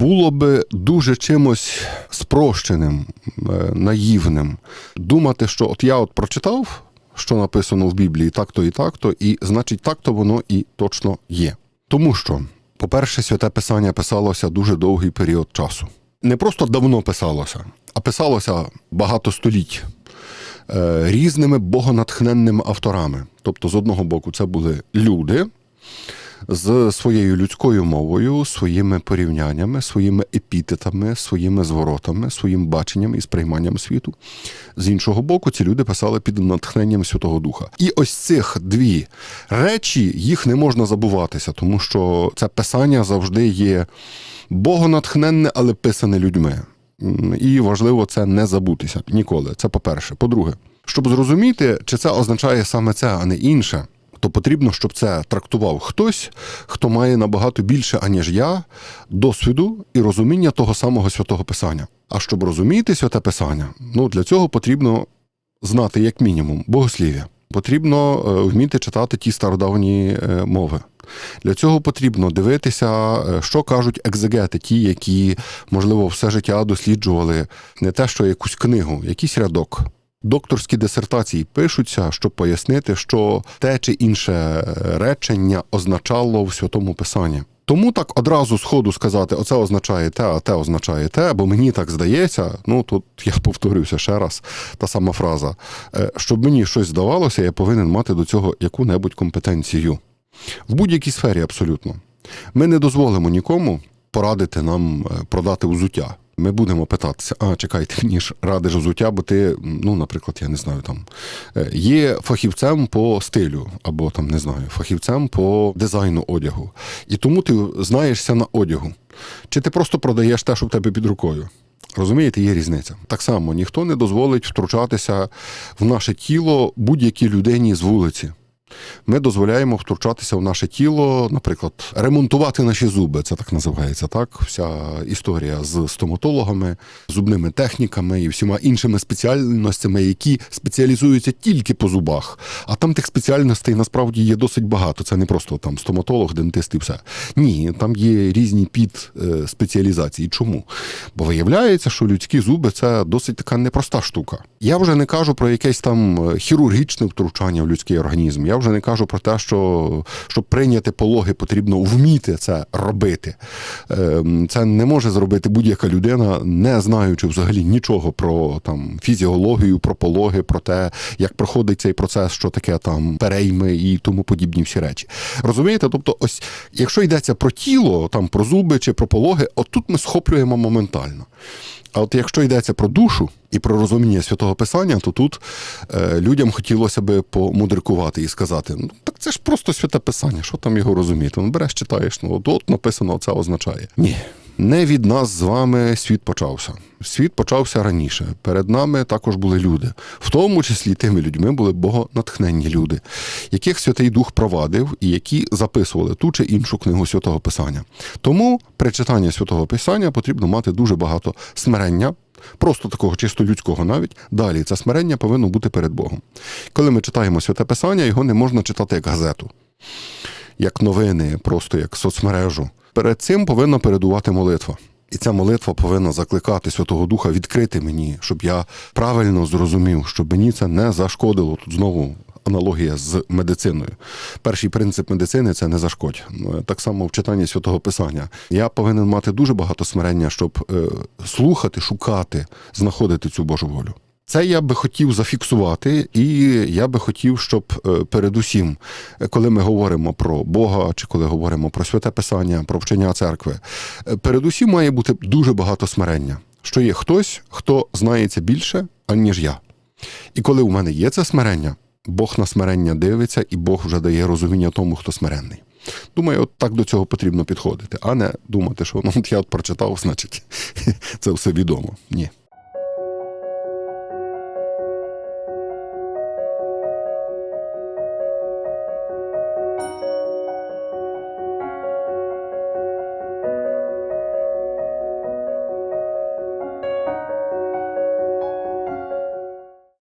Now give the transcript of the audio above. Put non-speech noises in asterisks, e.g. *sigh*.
було би дуже чимось спрощеним, е, наївним. Думати, що от я от прочитав, що написано в Біблії, так-то і так-то, і значить, так-то воно і точно є. Тому що, по-перше, святе писання писалося дуже довгий період часу. Не просто давно писалося, а писалося багато століть е, різними богонатхненними авторами. Тобто, з одного боку, це були люди з своєю людською мовою, своїми порівняннями, своїми епітетами, своїми зворотами, своїм баченням і сприйманням світу. З іншого боку, ці люди писали під натхненням Святого Духа. І ось цих дві речі їх не можна забуватися, тому що це писання завжди є богонатхненне, але писане людьми. І важливо це не забутися ніколи. Це по-перше. По-друге, щоб зрозуміти, чи це означає саме це, а не інше, то потрібно, щоб це трактував хтось, хто має набагато більше, аніж я, досвіду і розуміння того самого святого Писання. А щоб розуміти святе Писання, ну для цього потрібно знати як мінімум богослів'я. Потрібно е, вміти читати ті стародавні е, мови. Для цього потрібно дивитися, е, що кажуть екзегети, ті, які, можливо, все життя досліджували не те, що якусь книгу, якийсь рядок. Докторські дисертації пишуться, щоб пояснити, що те чи інше речення означало в святому писанні. Тому так одразу з ходу сказати, оце означає те, а те означає те, бо мені так здається. Ну тут я повторюся ще раз, та сама фраза. Е, Щоб мені щось здавалося, я повинен мати до цього яку-небудь компетенцію. В будь-якій сфері абсолютно. Ми не дозволимо нікому порадити нам е, продати взуття. Ми будемо питатися, а чекайте, мені ж радиш взуття, бо ти, ну, наприклад, я не знаю, там е, є фахівцем по стилю, або там не знаю, фахівцем по дизайну одягу. І тому ти знаєшся на одягу. Чи ти просто продаєш те, що в тебе під рукою? Розумієте, є різниця. Так само ніхто не дозволить втручатися в наше тіло будь-якій людині з вулиці. Ми дозволяємо втручатися в наше тіло, наприклад, ремонтувати наші зуби. Це так називається. Так, вся історія з стоматологами, зубними техніками і всіма іншими спеціальностями, які спеціалізуються тільки по зубах. А там тих спеціальностей насправді є досить багато. Це не просто там стоматолог, дентист і все. Ні, там є різні підспеціалізації. Чому? Бо виявляється, що людські зуби це досить така непроста штука. Я вже не кажу про якесь там е, хірургічне втручання в людський організм. Я вже не кажу про те, що щоб прийняти пологи, потрібно вміти це робити. Ем, Це не може зробити будь-яка людина, не знаючи взагалі нічого про там фізіологію, про пологи, про те, як проходить цей процес, що таке там перейми і тому подібні всі речі. Розумієте? Тобто, ось якщо йдеться про тіло, там про зуби чи про пологи, от тут ми схоплюємо моментально. А от якщо йдеться про душу і про розуміння святого Писання, то тут е, людям хотілося би помудрикувати і сказати: ну так це ж просто святе Писання, що там його розуміти? Ну береш, читаєш, ну от, от написано, це означає. Ні. Не від нас з вами світ почався. Світ почався раніше. Перед нами також були люди, в тому числі тими людьми були богонатхненні люди, яких Святий Дух провадив і які записували ту чи іншу книгу святого Писання. Тому при читанні святого Писання потрібно мати дуже багато смирення. Просто такого чисто людського навіть. Далі це смирення повинно бути перед Богом. Коли ми читаємо святе Писання, його не можна читати як газету, як новини, просто як соцмережу. Перед цим повинна передувати молитва. І ця молитва повинна закликати Святого Духа відкрити мені, щоб я правильно зрозумів, щоб мені це не зашкодило. Тут знову аналогія з медициною. Перший принцип медицини це не зашкодь. Так само в читанні святого Писання. Я повинен мати дуже багато смирення, щоб е, слухати, шукати, знаходити цю Божу волю. Це я би хотів зафіксувати, і я би хотів, щоб е, передусім, е, коли ми говоримо про Бога, чи коли говоримо про святе Писання, про вчення церкви, е, передусім має бути дуже багато смирення, що є хтось, хто знається більше, аніж я. І коли у мене є це смирення, Бог на смирення дивиться, і Бог вже дає розуміння тому, хто смиренний. Думаю, от так до цього потрібно підходити, а не думати, що ну, от я от прочитав, значить, *laughs* це все відомо. Ні.